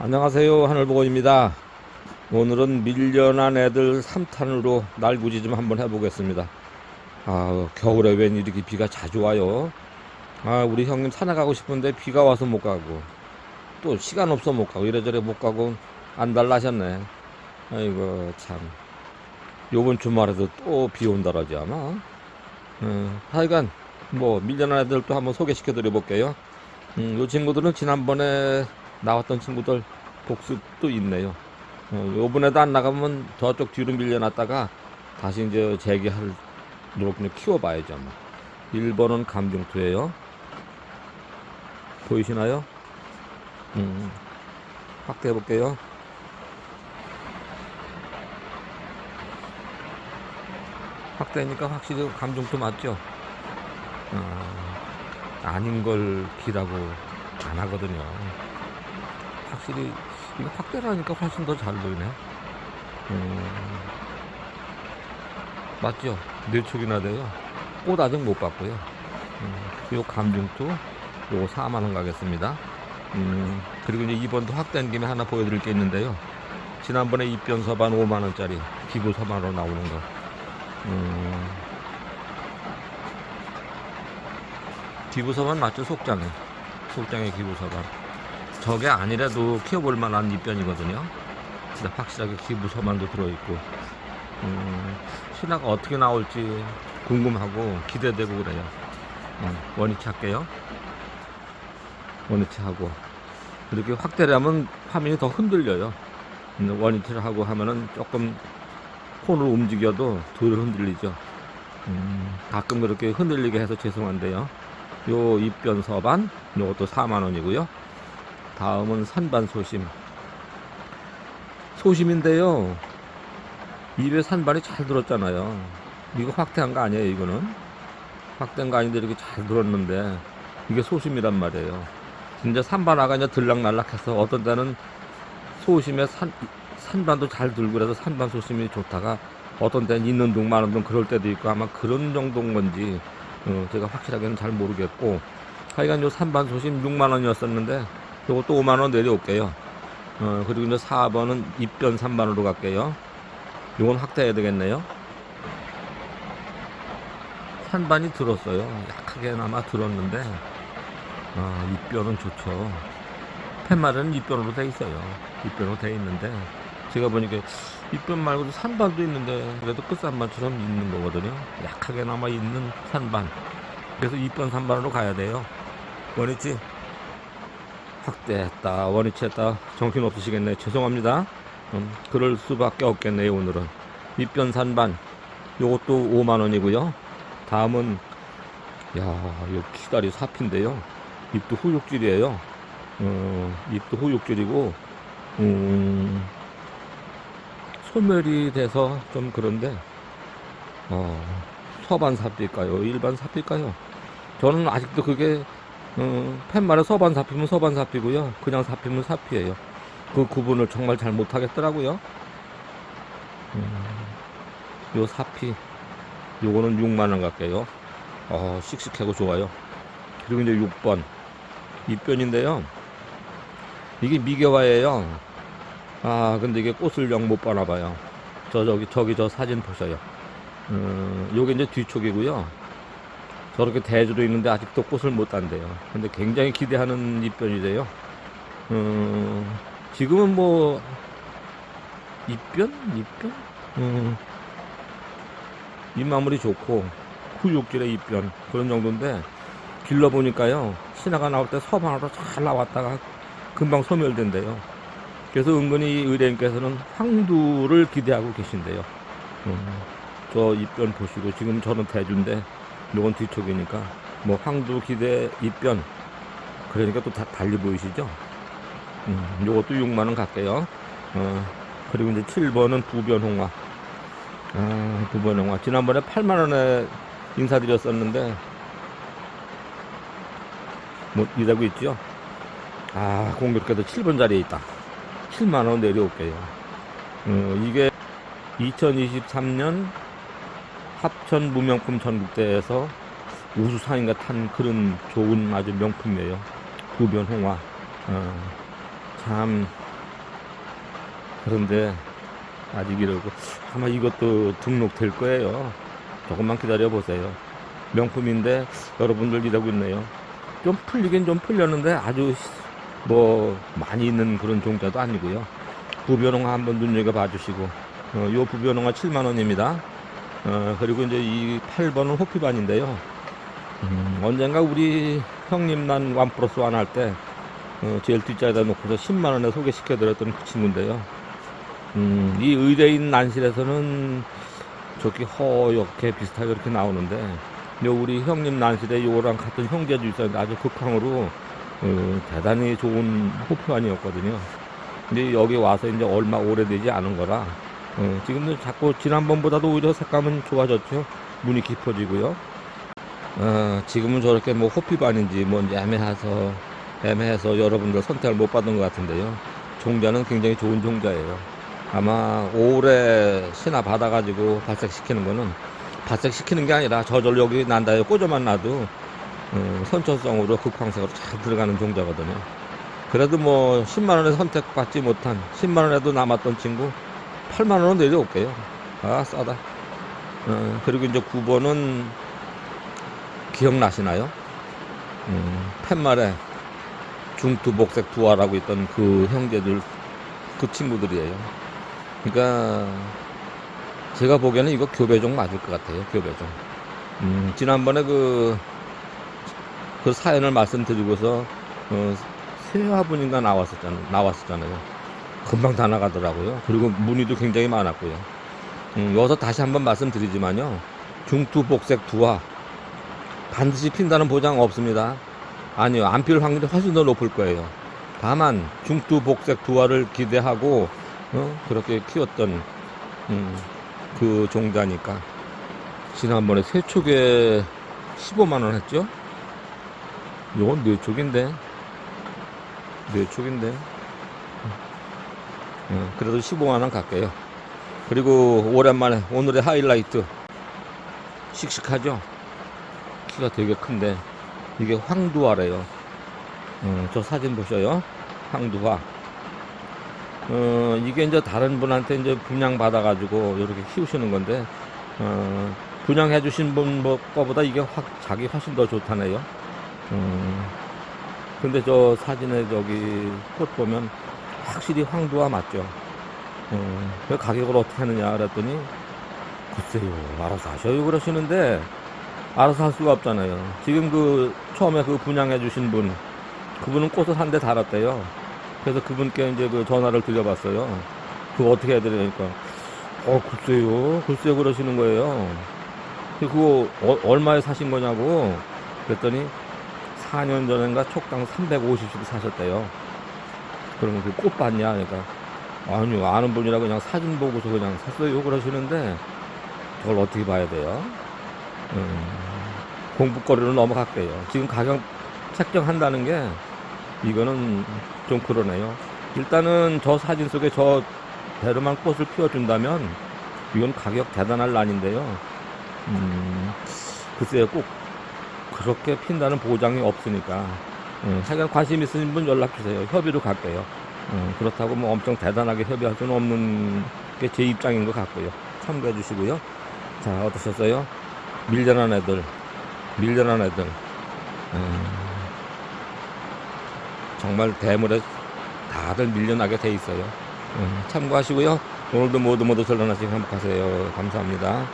안녕하세요 하늘보건입니다. 오늘은 밀려난 애들 3탄으로 날구지 좀 한번 해보겠습니다. 아 겨울에 웬 이렇게 비가 자주 와요? 아 우리 형님 산에 가고 싶은데 비가 와서 못 가고 또 시간 없어 못 가고 이래저래 못 가고 안달나셨네. 아이고 참. 요번 주말에도 또 비 온다라지 아마 음, 하여간 뭐 밀려난 애들 또 한번 소개시켜 드려 볼게요. 음, 요 친구들은 지난번에 나왔던 친구들 복습도 있네요. 어, 요번에도 안 나가면 저쪽 뒤로 밀려났다가 다시 이제 재기할 이렇게 키워봐야죠. 뭐. 1번은 감중투예요. 보이시나요? 음, 확대해 볼게요. 확대니까 확실히 감중투 맞죠? 아, 아닌 걸 기라고 안 하거든요. 확실히 이거 확대를 하니까 훨씬 더 잘 보이네. 음, 맞죠? 네 촉이나 돼요. 꽃 아직 못 봤고요. 음, 요 감중투 요거 4만 원 가겠습니다. 음, 그리고 이제 이번도 확대한 김에 하나 보여드릴 게 있는데요. 지난번에 입변 서반 5만 원짜리 기부 서반으로 나오는 거. 음, 기부 서반 맞죠? 속장에. 속장에 기부 서반. 저게 아니라도 키워볼 만한 입변이거든요. 근데 확실하게 기부 서반도 들어있고, 음, 신화가 어떻게 나올지 궁금하고 기대되고 그래요. 음, 원위치 할게요. 원위치 하고. 이렇게 확대를 하면 화면이 더 흔들려요. 원위치를 하고 하면은 조금 폰을 움직여도 덜 흔들리죠. 음, 가끔 그렇게 흔들리게 해서 죄송한데요. 요 입변 서반, 요것도 4만원이고요. 다음은 산반 소심. 소심인데요. 입에 산반이 잘 들었잖아요. 이거 확대한 거 아니에요, 이거는. 확대한 거 아닌데 이렇게 잘 들었는데, 이게 소심이란 말이에요. 이제 산반화가 이제 들락날락해서 어떤 때는 소심에 산, 산반도 잘 들고 그래서 산반 소심이 좋다가 어떤 때는 있는 둥 마는 둥 그럴 때도 있고 아마 그런 정도인 건지 어, 제가 확실하게는 잘 모르겠고 하여간 요 산반 소심 6만 원이었었는데 요것도 5만 원 내려올게요. 어, 그리고 이제 4번은 입변 3반으로 갈게요. 요건 확대해야 되겠네요. 산반이 들었어요. 약하게나마 들었는데 아, 입변은 좋죠. 팻말은 입변으로 돼 있어요. 입변으로 돼 있는데 제가 보니까 입변 말고도 산반도 있는데 그래도 끝산반처럼 있는 거거든요. 약하게나마 있는 산반. 그래서 입변 산반으로 가야 돼요. 원했지? 확대했다. 원위치했다. 정신 없으시겠네. 죄송합니다. 음, 그럴 수밖에 없겠네요 오늘은. 입변 산반. 요것도 5만원이고요. 다음은 야요 키다리 사피인데요. 잎도 후육질이에요. 어, 잎도 후육질이고 음, 소멸이 돼서 좀 그런데 어, 서반 사피일까요? 일반 사피일까요? 저는 아직도 그게 어, 팻말에 서반 사피면 서반 사피고요. 그냥 사피면 사피예요. 그 구분을 정말 잘 못하겠더라고요. 음, 요 사피, 요거는 6만원 갈게요. 어, 씩씩하고 좋아요. 그리고 이제 6번. 입변인데요. 이게 미개화예요. 아, 근데 이게 꽃을 영 못 봐나 봐요. 저, 저기, 저기 저 사진 보셔요. 음, 요게 이제 뒤쪽이고요. 저렇게 대주도 있는데 아직도 꽃을 못 단대요. 근데 굉장히 기대하는 입변이래요. 음, 지금은 뭐 입변? 입변? 음, 잎마무리 좋고 후육질의 입변 그런 정도인데 길러보니까요 신화가 나올 때 서반으로 잘 나왔다가 금방 소멸된대요. 그래서 은근히 의뢰인께서는 황두를 기대하고 계신데요. 음, 저 입변 보시고 지금 저는 대주인데 요건 뒤쪽이니까. 뭐 황두 기대 입변. 그러니까 또 다 달리 보이시죠? 음, 요것도 6만원 갈게요. 어, 그리고 이제 7번은 부변홍화. 아, 부변홍화. 지난번에 8만원에 인사드렸었는데 뭐 이러고 있죠? 아 공교롭게도 7번 자리에 있다. 7만원 내려올게요. 어, 이게 2023년 합천 무명품 전국대회에서 우수상인가 탄 그런 좋은 아주 명품이에요. 부변홍화. 어, 참 그런데 아직 이러고 아마 이것도 등록될 거예요. 조금만 기다려 보세요. 명품인데 여러분들 이러고 있네요. 좀 풀리긴 좀 풀렸는데 아주 뭐 많이 있는 그런 종자도 아니고요. 부변홍화 한번 눈여겨 봐 주시고 어, 요 부변홍화 7만 원입니다. 어, 그리고 이제 이 8번은 호피반인데요. 음, 언젠가 우리 형님 난원 플러스 완 할 때 어, 제일 뒷자리에다 놓고서 10만 원에 소개시켜드렸던 그 친구인데요. 음, 이 의뢰인 난실에서는 저기 허옇게 비슷하게 이렇게 나오는데 요 우리 형님 난실에 요거랑 같은 형제도 있었는데 아주 극황으로 어, 대단히 좋은 호표안이었거든요. 근데 여기 와서 이제 얼마 오래되지 않은 거라 어, 지금도 자꾸 지난번보다도 오히려 색감은 좋아졌죠. 문이 깊어지고요. 어, 지금은 저렇게 뭐 호피반인지 뭐 애매해서 애매해서 여러분들 선택을 못 받은 것 같은데요. 종자는 굉장히 좋은 종자예요. 아마 오래 신화 받아가지고 발색시키는 거는 발색시키는 게 아니라 저절로 여기 난다에 꽂아만 놔도 어, 선천성으로 극황색으로 잘 들어가는 종자거든요. 그래도 뭐 10만 원에 선택받지 못한 10만 원에도 남았던 친구 8만 원은 내려올게요. 아 싸다. 어, 그리고 이제 9번은 기억나시나요? 음, 팻말에 중투 복색 두화라고 있던 그 형제들 그 친구들이에요. 그러니까 제가 보기에는 이거 교배종 맞을 것 같아요. 교배종. 음, 지난번에 그, 그 사연을 말씀드리고서 어, 세 화분인가 나왔었잖아요. 나왔었잖아요. 금방 다 나가더라고요. 그리고 문의도 굉장히 많았고요. 음, 여기서 다시 한번 말씀드리지만요. 중투 복색 두화 반드시 핀다는 보장 없습니다. 아니요, 안 필 확률이 훨씬 더 높을 거예요. 다만 중투 복색 두화를 기대하고 어? 그렇게 키웠던 음, 그 종자니까 지난번에 세 촉에 15만 원 했죠? 요건 네 촉인데 네 촉인데 어, 그래도 15만 원 갈게요. 그리고 오랜만에 오늘의 하이라이트 씩씩하죠? 키가 되게 큰데 이게 황두화래요. 어, 저 사진 보셔요. 황두화. 어, 이게 이제 다른 분한테 이제 분양 받아가지고 이렇게 키우시는 건데, 어, 분양해 주신 분 뭐, 거보다 이게 확, 자기 훨씬 더 좋다네요. 어, 근데 저 사진에 저기 꽃 보면 확실히 황두화 맞죠. 어, 그 가격을 어떻게 하느냐 그랬더니, 글쎄요, 알아서 하셔요 그러시는데, 알아서 할 수가 없잖아요. 지금 그 처음에 그 분양해 주신 분, 그분은 꽃을 한 대 달았대요. 그래서 그분께 이제 그 전화를 드려봤어요. 그거 어떻게 해야 되니까, 어, 글쎄요, 글쎄요 그러시는 거예요. 그거 어- 얼마에 사신 거냐고 그랬더니 4년 전인가 촉당 350씩 사셨대요. 그러면 그 꽃 봤냐? 그러니까, 아니요, 아는 분이라 그냥 사진 보고서 그냥 샀어요 그러시는데, 그걸 어떻게 봐야 돼요? 음, 공부거리로 넘어갈게요. 지금 가격 책정한다는 게 이거는 좀 그러네요. 일단은 저 사진 속에 저 대로만 꽃을 피워준다면 이건 가격 대단할 난인데요. 음, 글쎄요, 꼭 그렇게 핀다는 보장이 없으니까. 음, 하여간 관심 있으신 분 연락 주세요. 협의로 갈게요. 음, 그렇다고 뭐 엄청 대단하게 협의할 수는 없는 게 제 입장인 것 같고요. 참고해 주시고요. 자, 어떠셨어요? 밀려난 애들, 밀려난 애들. 음, 정말 대물에 다들 밀려나게 돼 있어요. 음, 참고하시고요. 오늘도 모두 모두 전란하시고 행복하세요. 감사합니다.